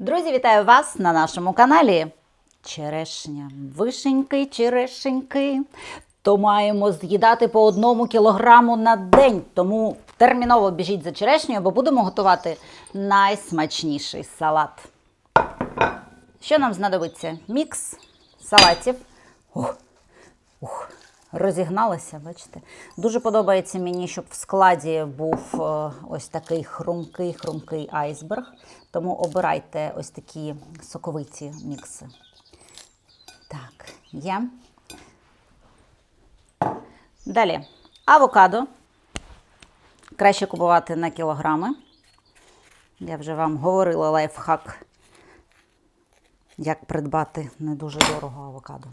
Друзі, вітаю вас на нашому каналі. Черешня, вишеньки, черешеньки. То маємо з'їдати по одному кілограму на день. Тому терміново біжіть за черешнею, бо будемо готувати найсмачніший салат. Що нам знадобиться? Мікс салатів. Ух, ух, розігналася, бачите. Дуже подобається мені, щоб в складі був е, ось такий хрумкий, хрумкий айсберг. Тому обирайте ось такі соковиті мікси. Так, є. Далі. Авокадо. Краще купувати на кілограми. Я вже вам говорила лайфхак, як придбати не дуже дорого авокадо.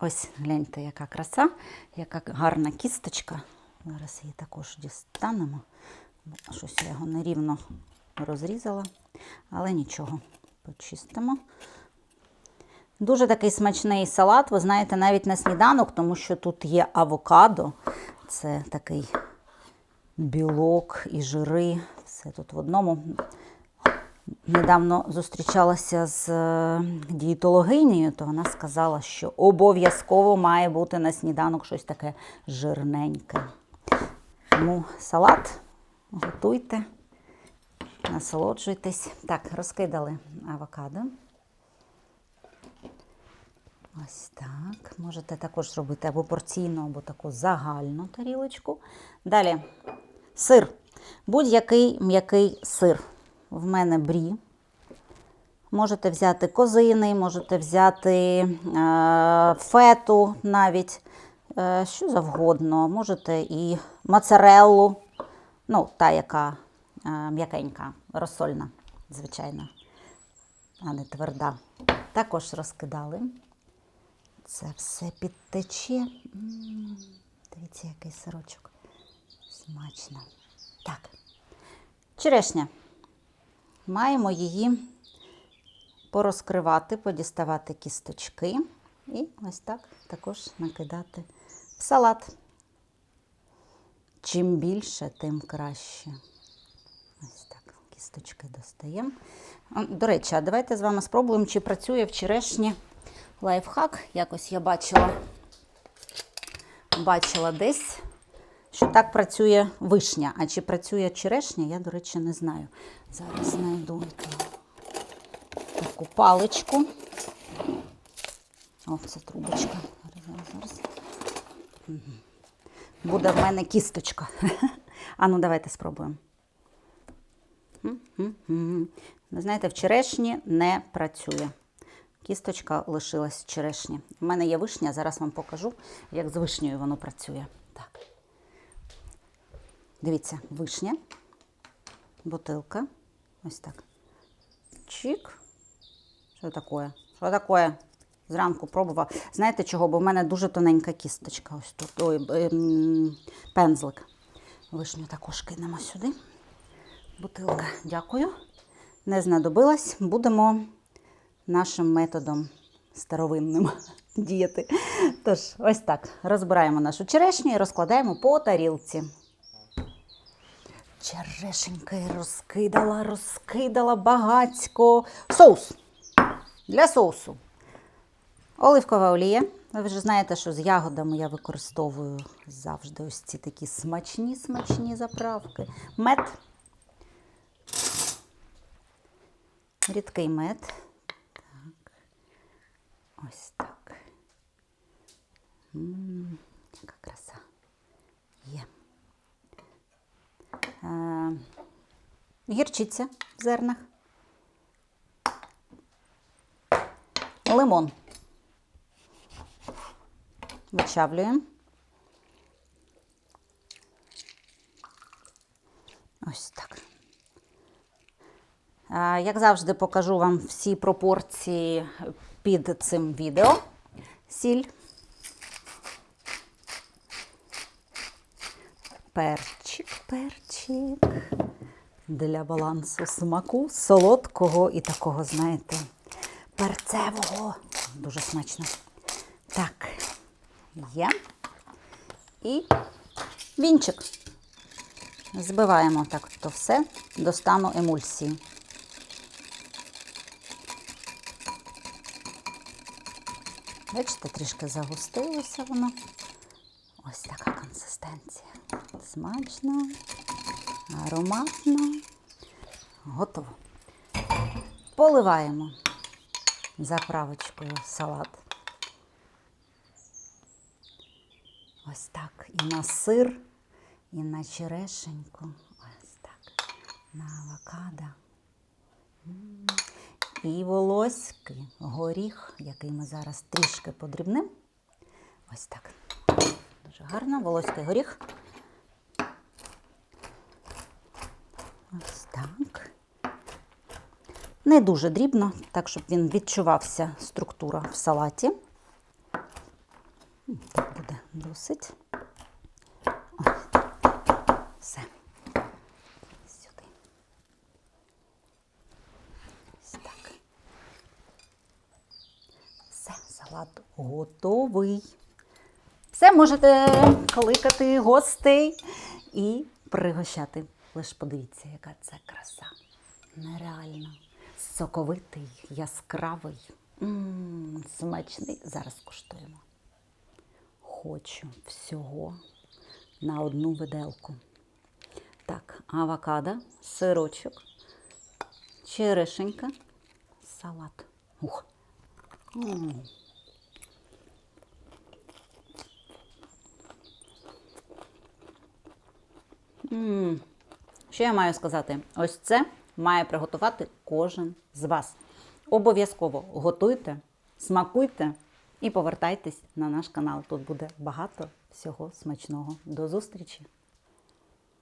Ось гляньте, яка краса, яка гарна кісточка. Зараз її також дістанемо. Щось я його нерівно розрізала, але нічого, почистимо. Дуже такий смачний салат, ви знаєте, навіть на сніданок, тому що тут є авокадо. Це такий білок і жири. Все тут в одному. Недавно зустрічалася з е, дієтологинею, то вона сказала, що обов'язково має бути на сніданок щось таке жирненьке. Тому салат готуйте, насолоджуйтесь. Так, розкидали авокадо. Ось так. Можете також зробити або порційну, або таку загальну тарілочку. Далі сир. Будь-який м'який сир. В мене брі. Можете взяти козини, можете взяти е, фету навіть, е, що завгодно. Можете і моцареллу, ну, та, яка е, м'якенька, розсольна, звичайно, а не тверда. Також розкидали. Це все підтече. Дивіться, який сирочок. Смачно. Так. Черешня. Маємо її порозкривати, подіставати кісточки. І ось так також накидати в салат. Чим більше, тим краще. Ось так, кісточки достаємо. До речі, а давайте з вами спробуємо, чи працює в черешні лайфхак. Якось я бачила, бачила десь, що так працює вишня. А чи працює черешня, я, до речі, не знаю. Зараз знайду таку паличку. О, це трубочка. Зараз, зараз. Буде в мене кісточка. А ну, давайте спробуємо. Ви знаєте, в черешні не працює. Кісточка лишилась в черешні. У мене є вишня, зараз вам покажу, як з вишнею воно працює. Так. Дивіться, вишня, бутилка. Ось так. Чик. Що таке? Що таке? Зранку пробувала. Знаєте чого? Бо в мене дуже тоненька кісточка. Ось тут. Ой, пензлик. Вишню також кинемо сюди. Бутилка. Дякую. Не знадобилась. Будемо нашим методом старовинним діяти. Тож, ось так. Розбираємо нашу черешню і розкладаємо по тарілці. Черешенька розкидала, розкидала багацько. Соус. Для соусу. Оливкова олія. Ви вже знаєте, що з ягодами я використовую завжди ось ці такі смачні, смачні заправки. Мед. Рідкий мед. Так. Ось так. М, яка краса. Є. гірчиця в зернах. Лимон. Вичавлюємо. Ось так. Як завжди, покажу вам всі пропорції під цим відео. Сіль. Перчик, перчик для балансу смаку, солодкого і такого, знаєте, перцевого. Дуже смачно. Так, є. І вінчик. Збиваємо так то все до стану емульсії. Бачите, трішки загустилося воно. Ось така консистенція. Смачно ароматно. Готово. Поливаємо заправочкою салат. Ось так. І на сир, і на черешеньку. Ось так. На авокадо. І волоський горіх, який ми зараз трішки подрібним. Ось так. Дуже гарно. Волоський горіх. Ось так. Не дуже дрібно, так, щоб він відчувався структура в салаті. Так буде досить. Ось. Все. Сюди. Ось так. Все, салат готовий. Все, можете кликати гостей і пригощати. Лиш подивіться, яка це краса. Нереально. Соковитий, яскравий, М, смачний. Зараз куштуємо. Хочу всього на одну виделку. Так, авокадо, сирочок, черешенька, салат. Ух. М. М. Що я маю сказати? Ось це має приготувати кожен з вас. Обов'язково готуйте, смакуйте і повертайтесь на наш канал. Тут буде багато всього смачного. До зустрічі!